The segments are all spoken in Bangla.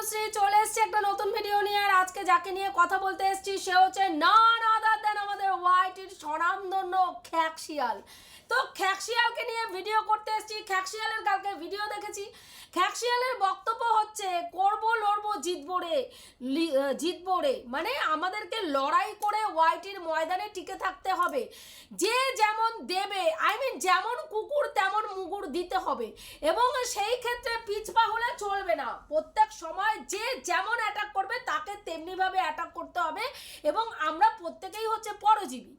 তনুশ্রী চলে এসেছি একটা নতুন ভিডিও নিয়ে আর আজকে যাকে নিয়ে কথা বলতে এসেছি, সে হচ্ছে নন আদার দেন আমাদের ওয়াইটির স্বনামধন্য খ্যাকশিয়াল তো খ্যাকশিয়ালকে নিয়ে ভিডিও করতে এসেছি। খ্যাকশিয়ালের কালকে ভিডিও দেখেছি। খ্যাকশিয়ালের বক্তব্য হচ্ছে, করব, লড়বো, জিতবো রে জিতবো রে। মানে আমাদেরকে লড়াই করে হোয়াইটের ময়দানে টিকে থাকতে হবে। যে যেমন দেবে আই মিন যেমন কুকুর, তেমন মুগুর দিতে হবে। এবং সেই ক্ষেত্রে পিছপা হলে চলবে না। প্রত্যেক সময় যে যেমন অ্যাটাক করবে, তাকে তেমনিভাবে অ্যাটাক করতে হবে। এবং আমরা প্রত্যেকেই হচ্ছে পরজীবী।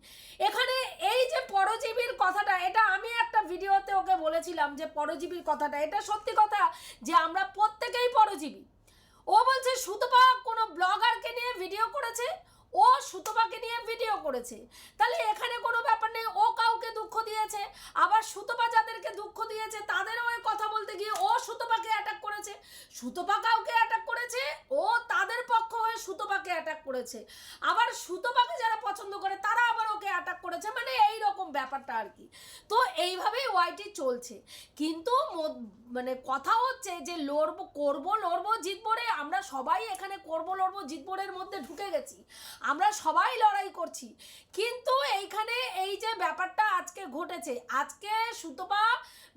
এখানে এই যে পরজীবীর কথাটা, এটা আমি একটা ভিডিওতে ওকে বলেছিলাম যে পরজীবীর কথাটা। এটা সত্যি কথা যে আমরা প্রত্যেকেই পরজীবী। ও বলছে, সুতপা কোনো ব্লগারকে নিয়ে ভিডিও করেছে? ও সুতপাকে নিয়ে ভিডিও করেছে। তাহলে এখানে কোনো ব্যাপার নেই, ও কাউকে দুঃখ দিয়েছে, আবার সুতপা যাদেরকে দুঃখ দিয়েছে, তাদেরও ওই কথা বলতে গিয়ে ও সুতপাকে অ্যাটাক করেছে। সুতপা কাউকে অ্যাটাক করেছে, ও তাদের পক্ষ হয়ে সুতপাকে অ্যাটাক করেছে। আবার সুতপাকে যারা পছন্দ করে, তারা আবার ওকে অ্যাটাক করেছে মানে এই রকম ব্যাপারটা আর কি। তো এইভাবেই ওয়াইটি চলছে। কিন্তু মানে কথা হচ্ছে যে লড়বো, করব, লড়বো, জিতবো রে, আমরা সবাই এখানে করব, লড়বো, জিতবো রের মধ্যে ঢুকে গেছি। আমরা সবাই লড়াই করছি। কিন্তু এইখানে এই যে ব্যাপারটা আজকে ঘটেছে, আজকে সুতপা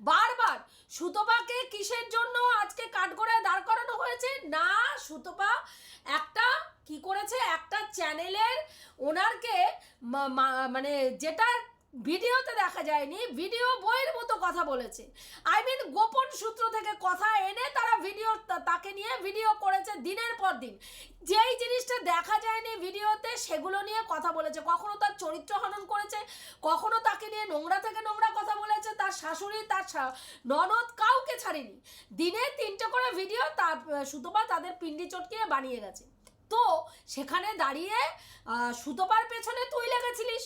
বারবার, সুতপাকে কিসের জন্য আজকে কাঠগড়ায় দাঁড় করানো হয়েছে? না, সুতপা একটা কি করেছে? একটা চ্যানেলের ওনারকে মানে যেটা ভিডিওতে দেখা যায়নি, ভিডিও বইয়ের মতো কথা বলেছে। আই মিন গোপন সূত্র থেকে কথা এনে তারা ভিডিও তাকে নিয়ে ভিডিও করেছে দিনের পর দিন। যেই জিনিসটা দেখা যায়নি ভিডিওতে, সেগুলো নিয়ে কথা বলেছে। কখনো তার চরিত্র হনন করেছে, কখনো তাকে নিয়ে নোংরা থেকে নোংরা কথা বলেছে, তার শাশুড়ি, তার ননদ কাউকে ছাড়েনি। দিনে তিনটে করে ভিডিও তা সুতপা তাদের পিন্ডি চটকিয়ে বানিয়ে গেছে। তো সেখানে দাঁড়িয়ে সুতপার পেছনে তুই লেগেছিলিস।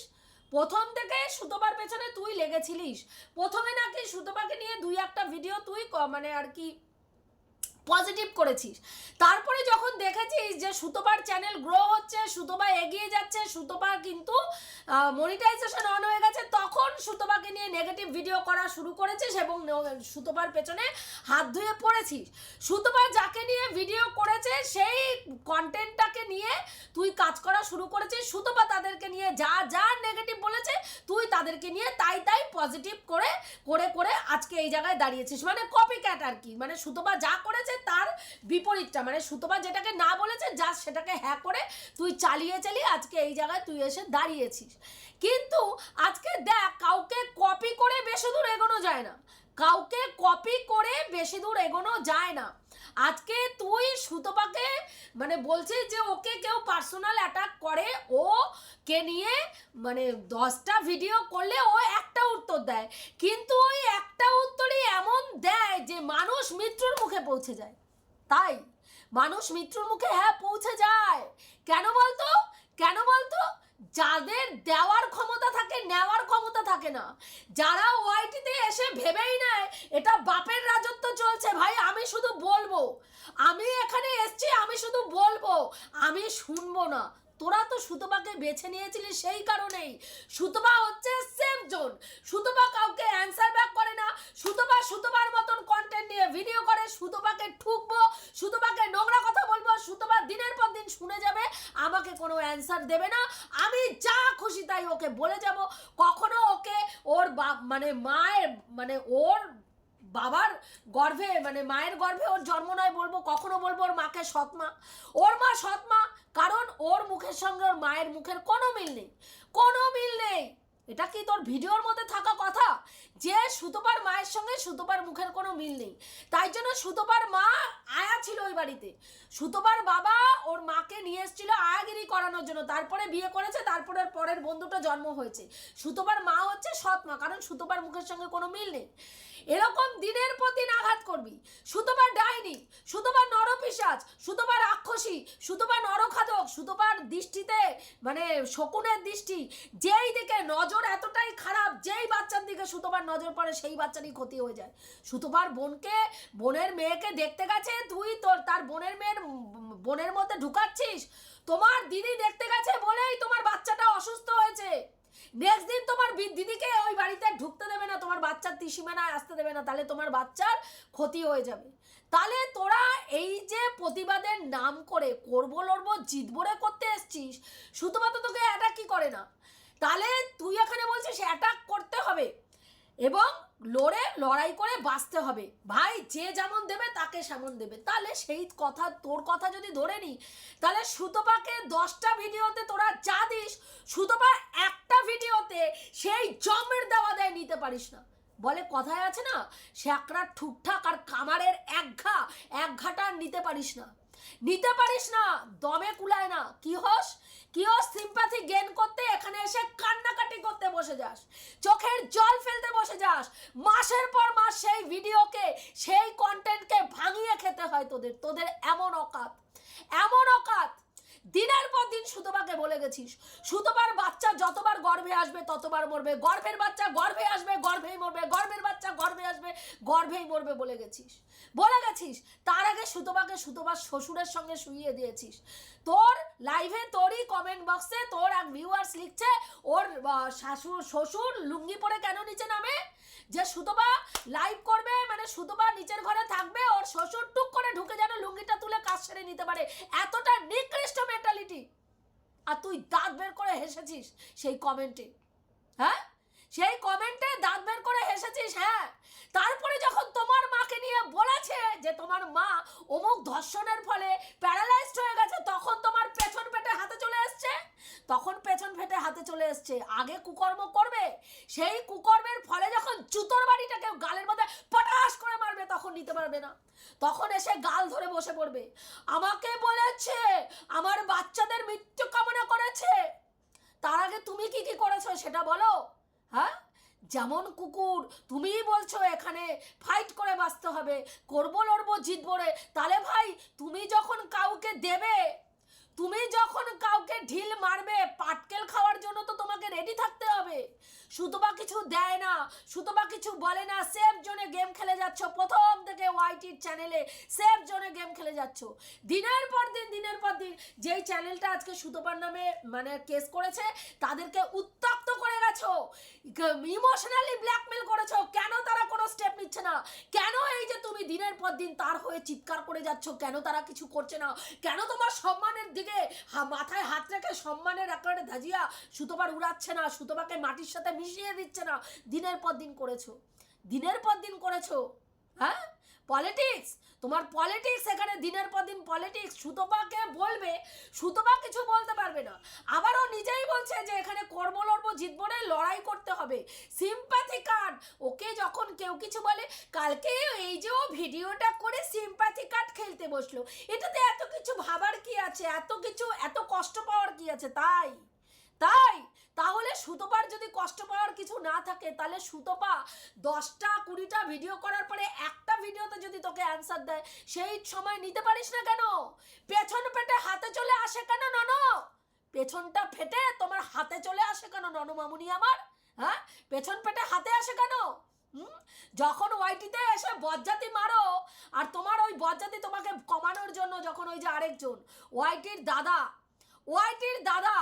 প্রথম থেকে সুতোবার পেছনে তুই লেগেছিলিস। প্রথমে নাকি সুতোবাকে নিয়ে দুই একটা ভিডিও তুই মানে আর কি পজিটিভ করেছিস। তারপরে যখন দেখেছিস যে সুতোপার চ্যানেল গ্রো হচ্ছে, সুতোপা এগিয়ে যাচ্ছে, সুতোপা কিন্তু মনিটাইজেশন অন হয়ে গেছে, তখন সুতোপাকে নিয়ে নেগেটিভ ভিডিও করা শুরু করেছিস এবং সুতোপার পেছনে হাত ধুয়ে পড়েছিস। সুতোপা যাকে নিয়ে ভিডিও করেছে, সেই কন্টেন্টটাকে নিয়ে তুই কাজ করা শুরু করেছিস। সুতোপা তাদেরকে নিয়ে যা যা নেগেটিভ বলেছে, তুই তাদেরকে নিয়ে তাই তাই পজিটিভ করে করে করে আজকে এই জায়গায় দাঁড়িয়েছিস। মানে কপি ক্যাট আর কি। মানে সুতোপা যা করেছে তার বিপরীতটা। মানে সুতপা যেটাকে না বলেছে যা সেটাকে হ্যাঁ করে তুই চালিয়ে চালিয়ে আজকে এই জায়গায় তুই এসে দাঁড়িয়েছিস। কিন্তু আজকে দেখ, কাউকে কপি করে বেশি দূর এগোনো যায় না। কাউকে কপি করে বেশি দূর এগোনো যায় না। আজকে তুই সুতপাকে মানে বলছিস যে ওকে কেউ পার্সোনাল অ্যাটাক করে, ও কে নিয়ে মানে দশটা ভিডিও করলে ও একটা উত্তর দেয়। কিন্তু ওই একটা উত্তরই এমন দেয় যে মানুষ মৃত্যুর মুখে পৌঁছে যায়। তাই মানুষ মৃত্যুর মুখে হ্যাঁ পৌঁছে যায়। কেন বলতো? কেন বলতো? যাদের দেওয়ার ক্ষমতা থাকে, নেওয়ার ক্ষমতা থাকে না। যারা ওয়াইটিতে এসে ভেবেই নেয়, এটা বাপের রাজত্ব চলছে। ভাই, আমি শুধু বলব, আমি এখানে এসছি, আমি শুধু বলব, আমি শুনব না। তোরা তো সুতপাকে বেছে নিয়েছিলি সেই কারণেই। সুতপা হচ্ছে সেফ জোন সুতপা কাউকে অ্যান্সার ব্যাক করে না। সুতপা সুতপার মতন কন্টেন্ট নিয়ে ভিডিও করে, সুতপাকে ঠুকবো সুতপাকে নোংরা কথা বলব সুতপা দিনের পর দিন শুনে যাবে আমাকে কোনো অ্যান্সার দেবে না। আমি যা খুশি তাই ওকে বলে যাব। কখনো ওকে ওর মানে মায়ের মানে ওর বাবার গর্ভে মানে মায়ের গর্ভে ওর জন্ম নয় বলব, কখনো বলব ওর মাকে সৎমা ওর মা সৎমা কারণ ওর মুখের সঙ্গে ওর মায়ের মুখের কোনো মিল নেই। কোনো মিল নেই। এটা কি তোর ভিডিওর মধ্যে থাকা কথা? যে সুতোপার মায়ের সঙ্গে সুতোপার মুখের কোনো মিল নেই। তাই জন্য সুতোপার মা আয়া ছিল ওই বাড়িতে। সুতোপার বাবা ওর মাকে নিয়ে এসেছিল আয়াগিরি করানোর জন্য। তারপরে বিয়ে করেছে, তারপরে পরের বন্ধুটা জন্ম হয়েছে। সুতোপার মা হচ্ছে সৎ মা, কারণ সুতোপার মুখের সঙ্গে কোনো মিল নেই। এরকম দিনের পর দিন আঘাত করবি। সুতোবার ডাইনি সুতোবার নরপিসাজ সুতোবার রাক্ষসী সুতোবার নরখাদক সুতোবার দৃষ্টিতে মানে শকুনের দৃষ্টি, যেই দিকে নজর এতটাই খারাপ, যেই বাচ্চার দিকে সুতোবার নজর পড়ে, সেই বাচ্চারই ক্ষতি হয়ে যায়। সুতোবার বোনকে, বোনের মেয়েকে দেখতে গেছে তুই, তোর, তার বোনের মেয়ের বোনের মধ্যে ঢুকাচ্ছিস? তোমার দিদি দেখতে গেছে বলেই তোমার বাচ্চাটা অসুস্থ হয়েছে। নেক্সট দিন তোমার দিদিকে ওই বাড়িতে ঢুকতে দেবে না, তোমার বাচ্চার ত্রিসীমানায় আসতে দেবে না, তাহলে তোমার বাচ্চার ক্ষতি হয়ে যাবে। তাহলে তোরা এই যে প্রতিবাদের নাম করে করব, লড়বো জিতবো রে করতে এসছিস, শুধুমাত্র তোকে অ্যাটাক কি করে না। তাহলে তুই এখানে বলছিস অ্যাটাক করতে হবে এবং লড়ে লড়াই করে বাঁচতে হবে। ভাই, যে যেমন দেবে, তাকে সেমন দেবে। তাহলে সেই কথা, তোর কথা যদি ধরে নি তাহলে সুতপাকে দশটা ভিডিওতে তোরা যা দিস, সুতপা একটা ভিডিওতে সেই জমের দেওয়া দেয় নিতে পারিস না। বলে কথায় আছে না শ্যাকরার ঠুকঠাক আর কামারের এক ঘা, এক ঘাটা নিতে পারিস না। নিতে পারিস না, দমে কুলায় না। কি হস? কি হস সিম্পাথি গেন করতে এখানে এসে কান্নাকাটি করতে বসে যাস। চোখের জল ফেলতে বসে যাস। মাসের পর মাস সেই ভিডিওকে, সেই কন্টেন্টকে ভাঙিয়ে খেতে হয় তোদের। তোদের এমন অকাত। এমন অকাত। দিনের পর দিন সুতোবাকে বলে গেছিস। সুতোবার বাচ্চা যতবার গর্ভে আসবে ততবার মরবে। গর্ভের বাচ্চা গর্ভে আসবে, গর্ভেই মরবে গর্ভের বাচ্চা গর্ভে আসবে গর্ভেই মরবে বলে গেছিস। বলে গেছিস, তার আগে সুতোবাকে সুতোবার শ্বশুরের সঙ্গে শুইয়ে দিয়েছিস। তোর লাইভে তোরই কমেন্ট বক্সে তোর এক ভিউয়ার্স লিখছে, ওর শাশুর শ্বশুর লুঙ্গি পরে কেন নিচে নামে? যে সুতোবা লাইভ করবে মানে সুতোবা নিচের ঘরে থাকবে, ওর শ্বশুর টুক করে ঢুকে যেন লুঙ্গিটা তুলে কাজ সেরে নিতে পারে। এতটা নিকৃষ্ট মেন্টালিটি আর তুই দাঁত বের করে হেসেছিস সেই কমেন্টে হ্যাঁ? সেই কমেন্টে দাঁত বের করে হেসেছিস হ্যাঁ? তারপরে যখন তোমার মাকে নিয়ে বলেছে যে তোমার মা অমুক ধর্ষণের ফলে প্যারালাইজড হয়ে গেছে, তখন তোমার পেছন পেটে হাতে চলে এসছে? তখন পেছন ফেটে হাতে চলে এসছে। আগে কুকর্ম করবে, সেই কুকর্মের ফলে যখন জুতোর বাড়িটাকে গালের মধ্যে পটাশ করে মারবে, তখন নিতে পারবে না। তখন এসে গাল ধরে বসে পড়বে। আমাকে বলেছে, আমার বাচ্চাদের মৃত্যু কামনা করেছে। তার আগে তুমি কি কি করেছ সেটা বলো। হ্যাঁ? যেমন কুকুর, তুমিই বলছো এখানে ফাইট করে বাঁচতে হবে। করব, লড়বো, জিতবো রে। তাহলে ভাই, তুমি যখন কাউকে দেবে তুমি যখন কাউকে ঢিল মারবে, পাটকেল খাওয়ার জন্য তো তোমাকে রেডি থাকতে হবে। সুতবা কিছু দেয় না সুতবা কিছু বলে না সেফ জোনে গেম খেলে যাচ্ছ। প্রথম থেকে ওয়াইটির চ্যানেলে সেফ জোনে গেম খেলে যাচ্ছ। দিনের পর দিন, দিনের পর দিন যেই চ্যানেলটা আজকে সুতপার নামে মানে কেস করেছে, তাদেরকে উত্তপ্ত করে গেছো। ইমোশনালি ব্ল্যাকমেল করেছ। কেন তারা কোনো স্টেপ নিচ্ছে না? কেন এই যে তুমি দিনের পর দিন তার হয়ে চিৎকার করে যাচ্ছ? কেন তারা কিছু করছে না? কেন তোমার সম্মানের দিকে হা- মাথায় হাত রেখে সম্মানের আকারে ধাজিয়া সুতোবার উড়াচ্ছে না, সুতোবাকে মাটির সাথে মিশিয়ে দিচ্ছে না। দিনের পর দিন করেছ। দিনের পর দিন করেছ। হ্যাঁ? পলিটিক্স তোমার পলিটিক্স এখানে দিনের পর দিন পলিটিক্স সুতপাকে বলবে, সুতপা কিছু বলতে পারবে না। আবারও নিজেই বলছে যে এখানে কর্ম লড়বো, জিতবো রে লড়াই করতে হবে। সিম্প্যাথি কার্ড ওকে যখন কেউ কিছু বলে, কালকে এই যে ও ভিডিওটা করে সিম্প্যাথি কার্ড খেলতে বসল। এটাতে এত কিছু ভাবার কি আছে? এত কিছু, এত কষ্ট পাওয়ার কি আছে? তাই। তাই? তাহলে সুতোপার যদি কষ্ট পাওয়ার কিছু না থাকে, তাহলে সুতোপা দশটা, কুড়িটা ভিডিও করার পরে একটা ভিডিওতে যদি তোকে অ্যান্সার দেয়, সেই সময় নিতে পারিস না কেন? পেছন পেটে হাতে চলে আসে কেন নন? পেছনটা ফেটে তোমার হাতে চলে আসে কেন নন মামুনি আমার? হ্যাঁ? পেছন পেটে হাতে আসে কেন? যখন ওয়াইটিতে এসে বজ্জাতি মারো, আর তোমার ওই বজ্জাতি তোমাকে কমানোর জন্য যখন ওই যে আরেকজন, ওয়াইটির দাদা ওয়াইটির দাদা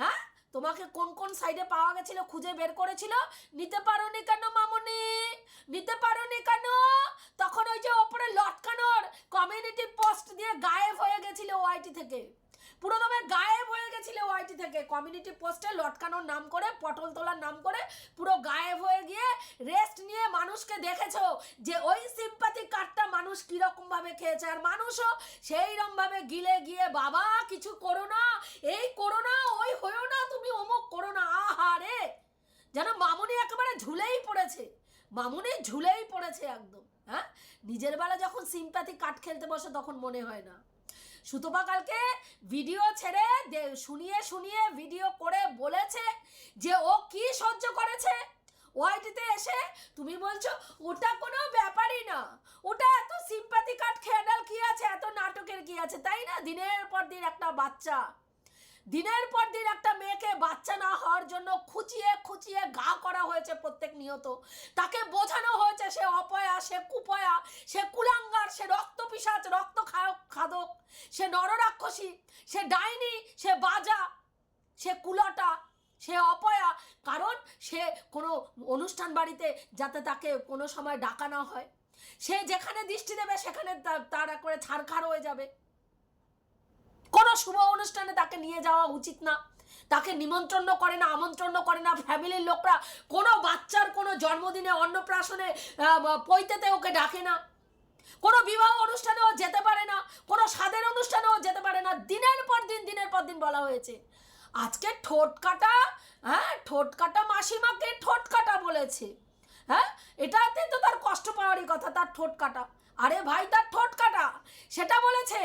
হ্যাঁ? তোমাকে কোন কোন সাইডে পাওয়া গেছিল খুঁজে বের করেছিল? নিতে পারোনি কেন মামুনি? নিতে পারোনি কেন? তখন ওই যে ওপরে লটকানোর কমিউনিটি পোস্ট দিয়ে গায়েব হয়ে গেছিল ওআইটি থেকে। পুরো দমে গায়েব হয়ে গেছিল ওআইটি থেকে। কমিউনিটি পোস্টে লটকানোর নাম করে, পটল তোলার নাম করে পুরো গায়েব হয়ে গিয়ে রেস্ট নিয়ে মানুষকে দেখেছ যে ওই মানুষ কীরকম ভাবে খেয়েছে আর মানুষও সেই রকম ভাবে গিলে গিয়ে, বাবা, কিছু করো না, এই করো না, ওই হয়েও না, তুমি অমুক করো না। আহারে! যেন মামুনি একেবারে ঝুলেই পড়েছে। মামুনি ঝুলেই পড়েছে একদম হ্যাঁ? নিজের বেলা যখন সিম্প্যাথি কাট খেলতে বসে তখন মনে হয় না। সুতপা কালকে ভিডিও ছেড়ে শুনিয়ে শুনিয়ে ভিডিও করে বলেছে যে, ও কি সহ্য করেছে? ওয়াইটিতে এসে তুমি বলছো, ওটা কোনো ব্যাপারই না। ওটা এত সিম্প্যাথি কার্ড খেয়াল কি আছে? এত নাটকের কি আছে? তাই না? দিনের পর দিন একটা বাচ্চা। দিনের পর দিন একটা মেয়েকে বাচ্চা না হওয়ার জন্য খুঁচিয়ে খুঁচিয়ে ঘা করা হয়েছে প্রত্যেক নিয়ত। তাকে বোঝানো হয়েছে সে অপয়া, সে কুপয়া, সে কুলাঙ্গার, সে রক্ত পিসাচ রক্ত খাদক, সে নররাক্ষসী, সে ডাইনি, সে বাজা, সে কুলাটা সে অপয়া, কারণ সে কোনো অনুষ্ঠান বাড়িতে যাতে তাকে কোনো সময় ডাকা না হয়। সে যেখানে দৃষ্টি দেবে, সেখানে তার করে ছাড়খাড় হয়ে যাবে। কোনো শুভ অনুষ্ঠানে তাকে নিয়ে যাওয়া উচিত না। তাকে নিমন্ত্রণ করে না, আমন্ত্রণ করে না। ফ্যামিলির লোকরা কোনো বাচ্চার কোনো জন্মদিনে অন্নপ্রাশনে পৈতেতে ওকে ডাকে না। কোনো বিবাহ অনুষ্ঠানেও যেতে পারে না। কোনো স্বাদের অনুষ্ঠানেও যেতে পারে না। দিনের পর দিন, দিনের পর দিন বলা হয়েছে। আজকে ঠোঁট কাটা হ্যাঁ? ঠোঁট কাটা মাসিমাকে ঠোঁট কাটা বলেছে হ্যাঁ? এটাতে তো তার কষ্ট পাওয়ারই কথা, তার ঠোঁট কাটা। আরে ভাই, তার ঠোঁট কাটা, সেটা বলেছে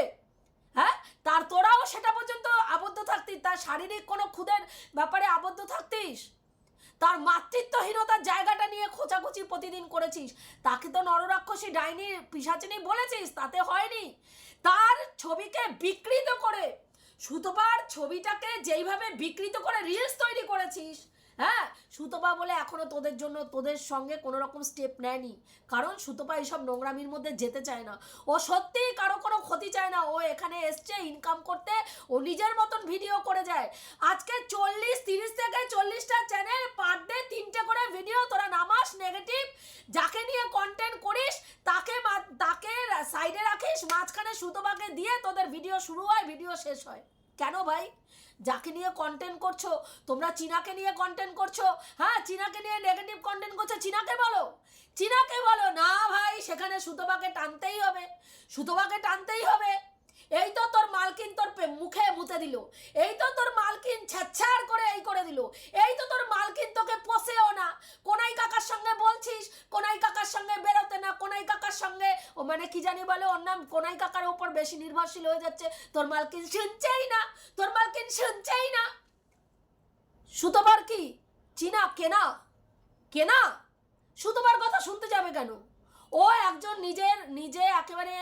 হ্যাঁ? তার তোরাও সেটা পর্যন্ত আবদ্ধ থাকতিস, তার শারীরিক কোনো খুদের ব্যাপারে আবদ্ধ থাকতিস? তার মাতৃত্বহীনতার জায়গাটা নিয়ে খোঁচাখুচি প্রতিদিন করেছিস, তাকে তো নররাক্ষসী ডাইনি, পিসাচিনি বলেছিস, তাতে হয়নি। তার ছবিকে বিকৃত করে সুতপার ছবিটাকে যেইভাবে বিকৃত করে রিলস তৈরি করেছিস হ্যাঁ? সুতপা বলে এখনও তোদের জন্য, তোদের সঙ্গে কোনো রকম স্টেপ নেয়নি। কারণ সুতপা এইসব নোংরামির মধ্যে যেতে চায় না। ও সত্যিই কারও কোনো ক্ষতি চায় না। ও এখানে এসছে ইনকাম করতে, ও নিজের মতন ভিডিও করে যায়। আজকে চল্লিশ তিরিশ থেকে চল্লিশটা চ্যানেল পার ডে তিনটে করে ভিডিও তোরা নামাস নেগেটিভ যাকে নিয়ে কন্টেন্ট করিস তাকে মা- তাকে সাইডে রাখিস মাঝখানে সুতোবাকে দিয়ে তোদের ভিডিও শুরু হয় ভিডিও শেষ হয়। কেন ভাই? যাকে নিয়ে কন্টেন্ট করছ, তোমরা চীনাকে নিয়ে কন্টেন্ট করছ। হ্যাঁ চীনাকে নিয়ে নেগেটিভ কন্টেন্ট করছ, চীনাকে বলো। চীনাকে বলো। না ভাই, সেখানে সুতোবাকে টানতেই হবে। সুতোবাকে টানতেই হবে। এই তো তোর মালকিন তোর মুখে মুতে দিল। এই তো তোর মালকিন ছ্যাচ্ছার করে এই করে দিল। এই তো তোর মালকিন তোকে পোষেও না। কোনাই কাকার সঙ্গে বলছিস, কোনাই কাকার সঙ্গে বেরোতে না, কোনাই কাকার সঙ্গে ও মানে কি জানি বলে ওর নাম? কোনাই কাকার উপর বেশি নির্ভরশীল হয়ে যাচ্ছে। তোর মালকিন শুনছেই না। তোর মালকিন শুনছেই না। সুতোবার কি? চীনা? কেনা? কেনা? সুতোবার কথা শুনতে যাবে কেন? ও একজন নিজের নিজে একেবারে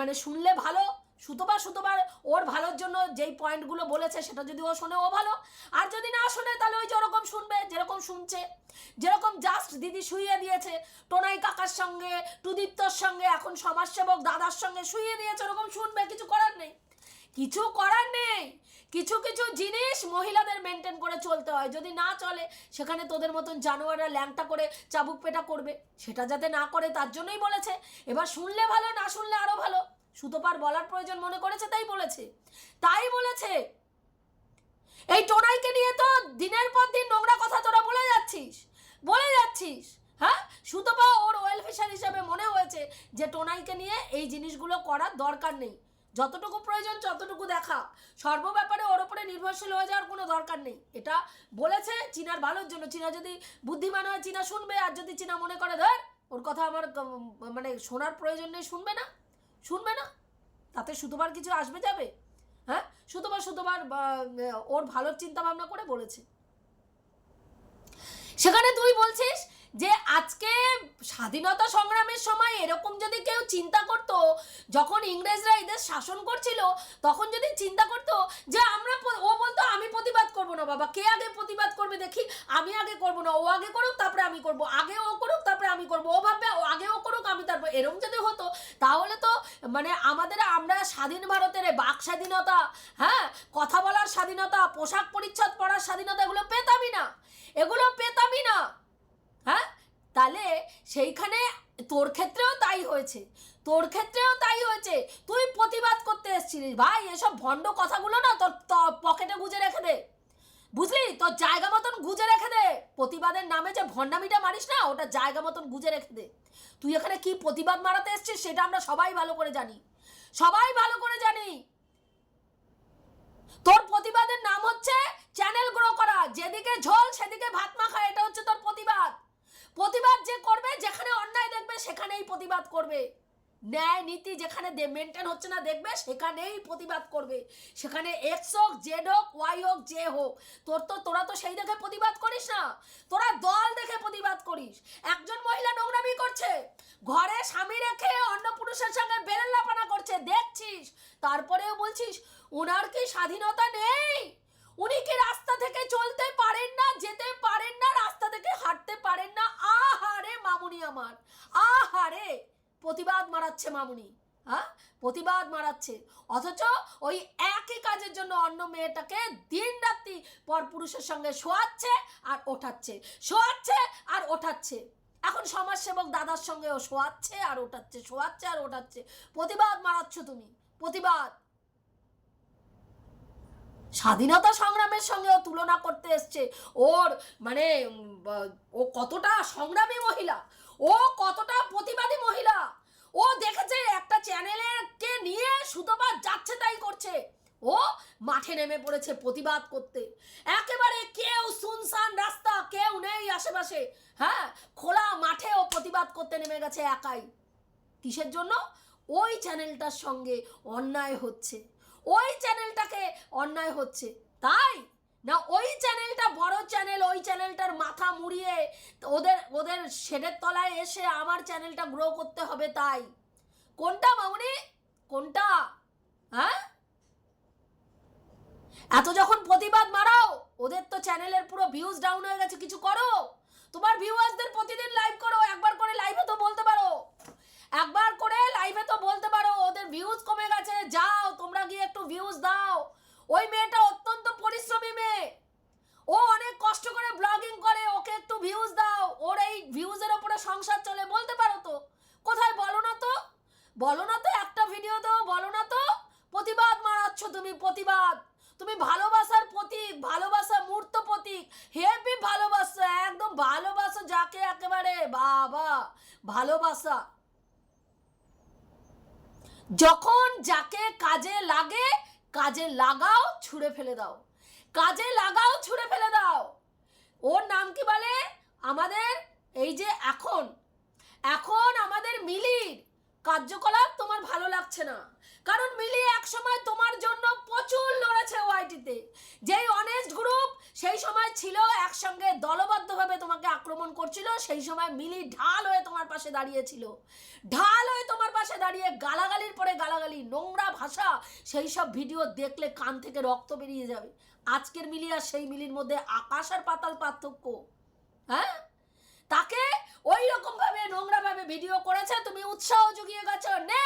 মানে শুনলে ভালো সুতোবার সুতোবার ওর ভালোর জন্য যেই পয়েন্টগুলো বলেছে সেটা যদি ও শোনে, ও ভালো। আর যদি না শোনে, তাহলে ওই যেরকম শুনবে, যেরকম শুনছে। যেরকম জাস্ট দিদি শুইয়ে দিয়েছে, টোনাই কাকার সঙ্গে, টুদীপ্তর সঙ্গে, এখন সমাজসেবক দাদার সঙ্গে শুইয়ে দিয়েছে, ওরকম শুনবে, কিছু করার নেই। কিছু করার নেই। কিছু কিছু জিনিস মহিলাদের মেনটেন করে চলতে হয়। যদি না চলে, সেখানে তোদের মতন জানোয়াররা ল্যাংটা করে চাবুক পেটা করবে। সেটা যাতে না করে, তার জন্যই বলেছে। এবার শুনলে ভালো, না শুনলে আরও ভালো। সুতোপার বলার প্রয়োজন মনে করেছে, তাই বলেছে। তাই বলেছে। এই টোনাইকে নিয়ে তো দিনের পর দিন নোংরা কথা তোরা বলে যাচ্ছিস বলে যাচ্ছিস হ্যাঁ? সুতপা ওর ওয়েলফেশার হিসাবে মনে হয়েছে যে টোনাইকে নিয়ে এই জিনিসগুলো করার দরকার নেই। যতটুকু প্রয়োজন ততটুকু দেখা। সর্ব ব্যাপারে ওর উপরে নির্ভরশীল হয়ে যাওয়ার কোনো দরকার নেই। এটা বলেছে চীনার ভালোর জন্য। চীনা যদি বুদ্ধিমান হয়, চীনা শুনবে। আর যদি চীনা মনে করে, ধর, ওর কথা আমার মানে শোনার প্রয়োজন নেই, শুনবে না। শুনবে না? তাতে সুতোবার কিছু আসবে যাবে? হ্যাঁ? সুতোবার সুতোবার ওর ভালো চিন্তা ভাবনা করে বলেছে। সেখানে তুই বলছিস যে আজকে স্বাধীনতা সংগ্রামের সময় এরকম যদি কেউ চিন্তা করত, যখন ইংরেজরা এদের শাসন করছিল, তখন যদি চিন্তা করত যে আমরা প- ও বলতো আমি প্রতিবাদ করব না বাবা। কে আগে প্রতিবাদ করবে দেখি? আমি আগে করব না। ও আগে করুক, তারপরে আমি করব। আগে ও করুক, তারপরে আমি করব। ও ভাববে, ও আগে ও করুক, আমি তারপর এরকম যদি হতো, তাহলে তো মানে আমাদের আমরা স্বাধীন ভারতের বাক স্বাধীনতা হ্যাঁ? কথা বলার স্বাধীনতা, পোশাক পরিচ্ছদ পরার স্বাধীনতা, এগুলো পেতামই না। এগুলো পেতামই না। হ্যাঁ? তাহলে সেইখানে তোর ক্ষেত্রেও তাই হয়েছে। তোর ক্ষেত্রেও তাই হয়েছে। তুই প্রতিবাদ করতে এসেছিলিস। ভাই, এসব ভণ্ড কথাগুলো না তোর তোর পকেটে গুজে রেখে দে। বুঝলি? তোর জায়গা মতন গুজে রেখে দে। প্রতিবাদের নামে যে ভণ্ডামিটা মারিস না, ওটা জায়গা মতন গুজে রেখে দে। তুই এখানে কি প্রতিবাদ মারাতে এসছিস সেটা আমরা সবাই ভালো করে জানি। সবাই ভালো করে জানি। তোর প্রতিবাদের নাম হচ্ছে চ্যানেল গ্রো করা। যেদিকে ঝোল, সেদিকে ভাত মাখা, এটা হচ্ছে তোর প্রতিবাদ। প্রতিবাদ যে করবে, যেখানে অন্যায় দেখবে, সেখানেই প্রতিবাদ করবে। ন্যায় নীতি যেখানে মেনটেন হচ্ছে না, দেখবে সেখানেই প্রতিবাদ করবে। সেখানে এক্স হোক জেড হোক ওয়াই হোক যে হোক, তোর তো তোরা তো সেই দেখে প্রতিবাদ করিস না। তোরা দল দেখে প্রতিবাদ করিস। একজন মহিলা নোংরামি করছে, ঘরে স্বামী রেখে অন্য পুরুষের সঙ্গে বেরেল্লাপানা করছে, দেখছিস? তারপরেও বলছিস ওনার কি স্বাধীনতা নেই? উনি কি রাস্তা থেকে চলতে পারেন না, যেতে পারেন না, রাস্তা থেকে হাঁটতে পারেন না? আহারে, মামুনি আমার। আহারে! প্রতিবাদ মারাচ্ছে মামুনি হ্যাঁ? প্রতিবাদ মারাচ্ছে। অথচ ওই একই কাজের জন্য অন্য মেয়েটাকে দিন রাত্রি পর পুরুষের সঙ্গে শোয়াচ্ছে আর ওঠাচ্ছে। শোয়াচ্ছে আর ওঠাচ্ছে। এখন সমাজসেবক দাদার সঙ্গে ও শোয়াচ্ছে আর ওঠাচ্ছে, শোয়াচ্ছে আর ওঠাচ্ছে। প্রতিবাদ মারাচ্ছ তুমি, প্রতিবাদ। স্বাধীনতা সংগ্রামের সঙ্গেও তুলনা করতে এসছে। ওর মানে ও কতটা সংগ্রামী মহিলা ও কতটা প্রতিবাদী মহিলা। ও দেখেছে একটা চ্যানেলের কে নিয়ে সুতপা যাচ্ছে তাই করছে। ও মাঠে নেমে পড়েছে প্রতিবাদ করতে। একেবারে কেউ শুনশান রাস্তা, কেউ নেই আশেপাশে। হ্যাঁ খোলা মাঠে ও প্রতিবাদ করতে নেমে গেছে একাই। কিসের জন্য? ওই চ্যানেলটার সঙ্গে অন্যায় হচ্ছে। ওই চ্যানেলটাকে অন্যায় হচ্ছে। তাই না, ওই চ্যানেলটা বড় চ্যানেল ওই চ্যানেলটার মাথা মুড়িয়ে ওদের ওদের শেডের তলায় এসে আমার চ্যানেলটা গ্রো করতে হবে তাই। কোনটা মামুনি? কোনটা? হ্যাঁ? এত যখন প্রতিবাদ মারাও, ওদের তো চ্যানেলের পুরো ভিউজ ডাউন হয়ে গেছে, কিছু করো। তোমার ভিউয়ার্সদের প্রতিদিন লাইভ করো, একবার করে লাইভে তো বলতে পারো। একবার করে লাইভে তো বলতে পারো, ওদের ভিউজ কমে গেছে, যাও, তোমরা গিয়ে একটু ভিউজ দাও। ওই মেয়েটা অত্যন্ত পরিশ্রমী মেয়ে। ও অনেক কষ্ট করে ব্লগিং করে, ওকে একটু ভিউজ দাও। ওর এই ভিউজের ওপরে সংসার চলে, বলতে পারো তো? কোথায়? বলো না তো? বলো না তো একটা ভিডিও দাও, বলো না তো? প্রতিবাদ মারাচ্ছ তুমি, প্রতিবাদ। তুমি ভালোবাসার প্রতীক, ভালোবাসা মূর্ত প্রতীক। হেভি ভালোবাসা, একদম ভালোবাসা যাকে একেবারে, বাবা, ভালোবাসা। যখন যাকে কাজে লাগে কাজে লাগাও, ছুঁড়ে ফেলে দাও। কাজে লাগাও, ছুঁড়ে ফেলে দাও। ওর নাম কি বলে? আমাদের এই যে এখন এখন আমাদের মিলির কার্যকলাপ তোমার ভালো লাগছে না। কারণ মিলি একসময় তোমার জন্য প্রচুর লড়েছে ওয়াইটিতে যেই অনেস্ট গ্রুপ সেই সময় ছিল একসঙ্গে দলবদ্ধভাবে তোমাকে আক্রমণ করছিল, সেই সময় মিলি ঢাল হয়ে তোমার পাশে দাঁড়িয়েছিল। ঢাল হয়ে তোমার পাশে দাঁড়িয়ে গালাগালির পরে গালাগালি, নোংরা ভাষা, সেই সব ভিডিও দেখলে কান থেকে রক্ত বেরিয়ে যাবে। আজকের মিলি আর সেই মিলির মধ্যে আকাশ আর পাতাল পার্থক্য। হ্যাঁ? তাকে ওই রকম ভাবে নোংরা ভাবে ভিডিও করেছে, তুমি উৎসাহ জুগিয়ে গেছো, নে!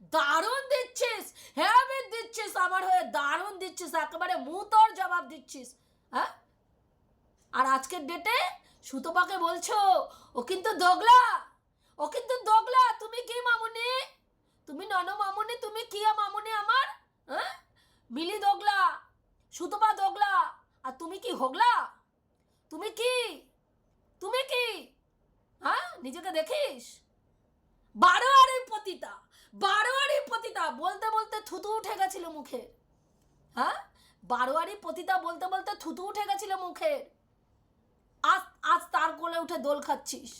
দারুণ দিচ্ছিস। হেভি দিচ্ছিস আমার হয়ে, দারুণ দিচ্ছিস, একেবারে মুতর জবাব দিচ্ছিস হ্যাঁ? আর আজকের ডেটে সুতপাকে বলছো, ও কিন্তু দোগলা, ও কিন্তু দোগলা, তুমি কি মামুনি? তুমি নন মামুনি, তুমি কি মামুনি আমার হ্যাঁ? মিলি দোগলা, সুতপা দোগলা, আর তুমি কি হোগলা? তুমি কি? তুমি কি? হ্যাঁ? নিজেকে দেখিস? বারোয়ারি পতিতা। বারোয়ারি পতিতা বলতে বলতে থুতু উঠে গেছিল মুখে। হ্যাঁ? বারোয়ারি পতিতা বলতে বলতে থুতু উঠে গেছিল মুখে। আজ আজ তার কোলে উঠে দোল খাচ্ছিস।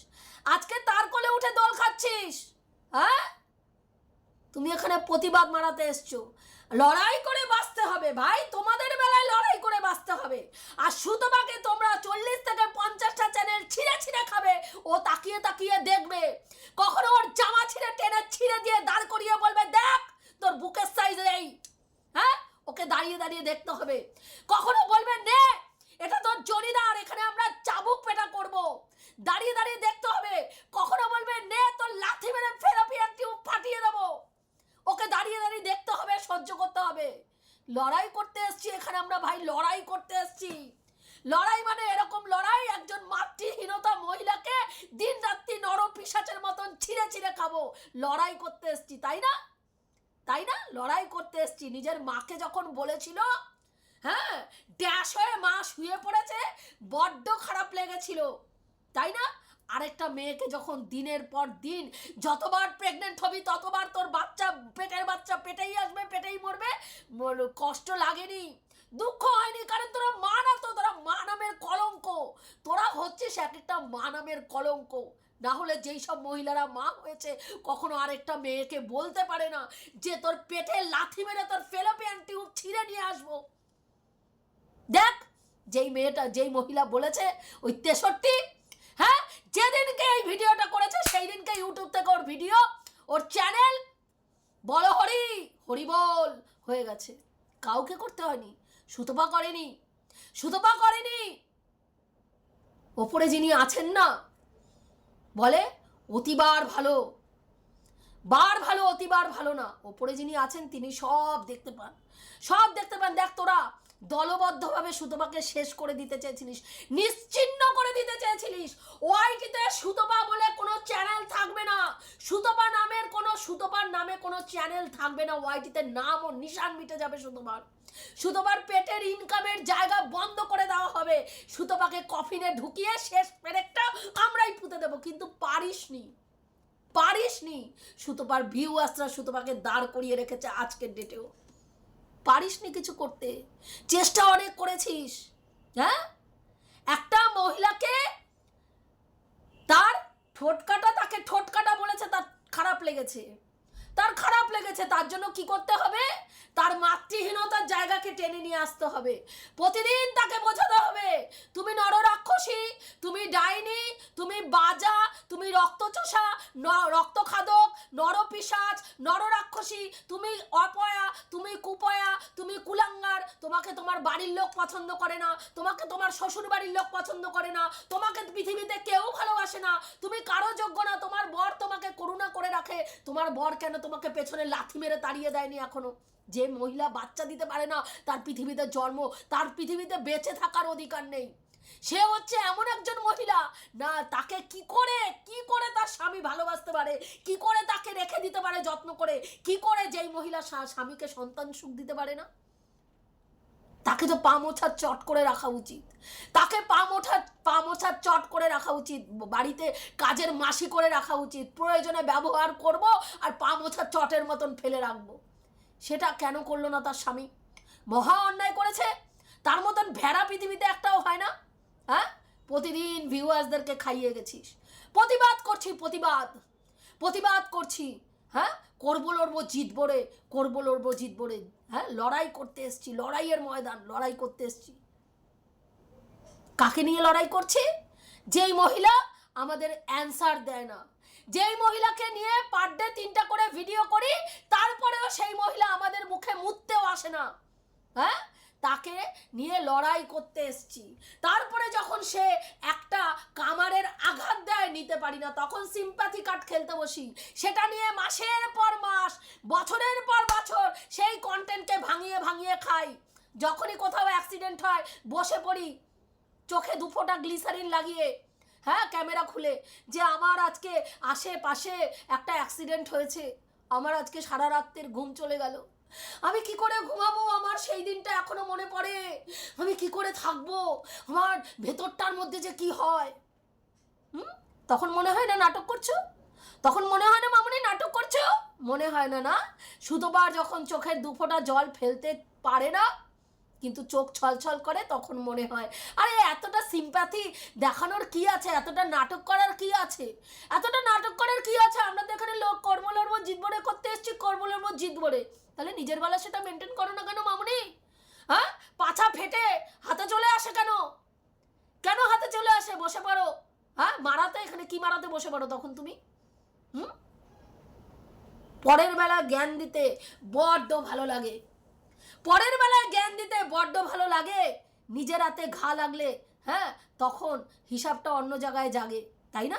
আজকে তার কোলে উঠে দোল খাচ্ছিস। হ্যাঁ? তুমি এখানে প্রতিবাদ মারাতে এসছো। লড়াই করে বাঁচতে হবে ভাই, তোমাদের বেলায় লড়াই করে বাঁচতে হবে। আর সুতপাকে তোমরা চল্লিশ থেকে পঞ্চাশটা চ্যানেল ছিঁড়ে ছিঁড়ে খাবে, ও তাকিয়ে তাকিয়ে দেখবে। কখনো ওর জামা ছিঁড়ে টেনে ছিঁড়ে দিয়ে দাঁড় করিয়ে বলবে, দেখ, তোর বুকের সাইজ এই। হ্যাঁ? ওকে দাঁড়িয়ে দাঁড়িয়ে দেখতে হবে। কখনো বলবে, নে, এটা তোর জরিদার, এখানে আমরা চাবুক পেটা করব। দাঁড়িয়ে দাঁড়িয়ে দেখতে হবে। কখনো বলবে, নে, তোর লাথি মেরে ফেরাপিয়ার টিউব ফাটিয়ে দেবো ওকে দাঁড়িয়ে দাঁড়িয়ে দেখতে হবে সহ্য করতে হবে লড়াই করতে এসছি, এখানে আমরা ভাই লড়াই করতে এসছি। লড়াই মানে এরকম লড়াই, একজন মাতৃহীনতা মহিলাকে দিন রাত্রি নর পিসাচের মতন ছিঁড়ে ছিঁড়ে খাব। লড়াই করতে এসছি, তাই না? তাই না? লড়াই করতে এসছি। নিজের মাকে যখন বলেছিল হ্যাঁ ড্যাশ হয়ে মা শুয়ে পড়েছে, বড্ড খারাপ লেগেছিল, তাই না? আরেকটা মেয়েকে যখন দিনের পর দিন যতবার প্রেগনেন্ট হবি, ততবার তোর বাচ্চা, পেটের বাচ্চা পেটেই আসবে, পেটেই মরবে। মর- কষ্ট লাগেনি, দুঃখ হয়নি, কারণ তোরা মা না তো, তোরা মা নামের কলঙ্ক। তোরা হচ্ছিস এক একটা মা নামের কলঙ্ক। না হলে যেই সব মহিলারা মা হয়েছে, কখনো আরেকটা মেয়েকে বলতে পারে না যে তোর পেটে লাথি মেরে তোর ফেলোপিয়ান টিউব ছিঁড়ে নিয়ে আসব। দেখ, যেই মেয়েটা, যেই মহিলা বলেছে, ওই তেষট্টি হ্যাঁ? যেদিনকে এই ভিডিওটা করেছে সেই দিনকে ইউটিউব থেকে ওর ভিডিও, ওর চ্যানেল বড় হরি হরিবল হয়ে গেছে। কাউকে করতে হয়নি, সুতপা করেনি সুতপা করেনি। ওপরে যিনি আছেন না, বলে অতিবার ভালো, বার ভালো, অতিবার ভালো না। ওপরে যিনি আছেন, তিনি সব দেখতে পান। সব দেখতে পান, দেখ তোরা দলবদ্ধভাবে সুতপাকে শেষ করে দিতে চেয়েছিলিস, নিশ্চিন্ন করে দিতে চেয়েছিলিস। ওয়াইটিতে সুতপা বলে কোনো চ্যানেল থাকবে না। সুতপা নামের কোনো, সুতপার নামে কোনো চ্যানেল থাকবে না। ওয়াইটিতে নাম ও নিশান মিটে যাবে সুতপার। সুতপার পেটের ইনকামের জায়গা বন্ধ করে দেওয়া হবে। সুতপাকে কফিনে ঢুকিয়ে শেষ পেরেকটা আমরাই পুঁতে দেবো। কিন্তু পারিসনি পারিসনি। সুতপার ভিউ আশ্রা সুতপাকে দাঁড় করিয়ে রেখেছে আজকের ডেটেও পারিসনি কিছু করতে? চেষ্টা অনেক করেছিস হ্যাঁ? একটা মহিলাকে তার ঠোঁট কাটা, তাকে ঠোঁট কাটা বলেছে, তার খারাপ লেগেছে। তার খারাপ লেগেছে, তার জন্য কি করতে হবে? তার মাতৃহীনতার জায়গাকে টেনে নিয়ে আসতে হবে। প্রতিদিন তাকে বোঝাতে হবে, তুমি নররাক্ষসী, তুমি ডাইনি, তুমি বাজা, তুমি রক্তচোষা, ন- রক্তখাদক নরপিসাচ নররাক্ষসী তুমি অপয়া তুমি কুপয়া তুমি কুলাঙ্গার তোমাকে তোমার বাড়ির লোক পছন্দ করে না, তোমাকে তোমার শ্বশুর বাড়ির লোক পছন্দ করে না, তোমাকে পৃথিবীতে কেউ ভালোবাসে না, তুমি কারও যোগ্য না, তোমার বর তোমাকে করুণা করে রাখে, তোমার বর কেন তোমাকে পেছনে লাথি মেরে তাড়িয়ে দেয়নি এখনও? যে মহিলা বাচ্চা দিতে পারে না, তার পৃথিবীতে জন্ম, তার পৃথিবীতে বেঁচে থাকার অধিকার নেই। সে হচ্ছে এমন একজন মহিলা, না, তাকে কি করে কি করে তার স্বামী ভালোবাসতে পারে, কি করে তাকে রেখে দিতে পারে যত্ন করে, কি করে যেই মহিলা স্বামীকে সন্তান সুখ দিতে পারে না? তাকে তো পা মোছার চট করে রাখা উচিত। তাকে পা মোছার পা মোছার চট করে রাখা উচিত। বাড়িতে কাজের মাসি করে রাখা উচিত। প্রয়োজনে ব্যবহার করব আর পা মোছার চটের মতন ফেলে রাখব। সেটা কেন করল না তার স্বামী? মহা অন্যায় করেছে। তার মতন ভেড়া পৃথিবীতে একটাও হয় না। হ্যাঁ? প্রতিদিন ভিউয়ার্সদেরকে খাইয়ে গেছিস। প্রতিবাদ করছি, প্রতিবাদ। প্রতিবাদ করছি। হ্যাঁ? করব, লড়বো, জিতবো রে, করব, লড়বো, জিতবো রে। হ্যাঁ লড়াই করতে এসছি, লড়াইয়ের ময়দান, লড়াই করতে এসছি। কাকে নিয়ে লড়াই করছি? যেই মহিলা আমাদের অ্যান্সার দেয় না। যেই মহিলাকে নিয়ে পার ডে তিনটা করে ভিডিও করি, তারপরেও সেই মহিলা আমাদের মুখে মুততেও আসে না। হ্যাঁ তাকে নিয়ে লড়াই করতে এসছি। তারপরে যখন সে একটা কামারের আঘাত দেয়, নিতে পারি না, তখন সিম্প্যাথি কার্ড খেলতে বসি। সেটা নিয়ে মাসের পর মাস, বছরের পর বছর সেই কন্টেন্টকে ভাঙিয়ে ভাঙিয়ে খাই। যখনই কোথাও অ্যাক্সিডেন্ট হয়, বসে পড়ি, চোখে দুফোটা গ্লিসারিন লাগিয়ে হ্যাঁ ক্যামেরা খুলে, যে আমার আজকে আশেপাশে একটা অ্যাক্সিডেন্ট হয়েছে। আমার আজকে সারা রাত্রের ঘুম চলে গেল। আমি কি করে ঘুমাবো? আমার সেই দিনটা এখনও মনে পড়ে। আমি কি করে থাকব? আমার ভেতরটার মধ্যে যে কি হয়? হুম? তখন মনে হয় না নাটক করছ? তখন মনে হয় না মামনি নাটক করছ? মনে হয় না না? সুতোবার যখন চোখের দুফোঁটা জল ফেলতে পারে না, কিন্তু চোখ ছলছল করে, তখন মনে হয়, আরে এতটা সিম্প্যাথি দেখানোর কি আছে? এতটা নাটক করার কি আছে? এতটা নাটক করার কি আছে? আমরা তো এখানে লোক কর্মলর্ম লড়বো জিতবো করতে এসছি, কর্মলর্ম লড়বো জিতবো রে তাহলে নিজের বেলা সেটা মেনটেন করো না কেন মামনি? হ্যাঁ? পাছা ফেটে হাতে চলে আসে কেন? কেন হাতে চলে আসে? বসে পারো হ্যাঁ? মারাতে? এখানে কি মারাতে বসে পারো তখন তুমি? হুম? পরের বেলা জ্ঞান দিতে বড্ড ভালো লাগে। পরের বেলায় জ্ঞান দিতে বড্ড ভালো লাগে। নিজের হাতে ঘা লাগলে হ্যাঁ? তখন হিসাবটা অন্য জায়গায় জাগে, তাই না?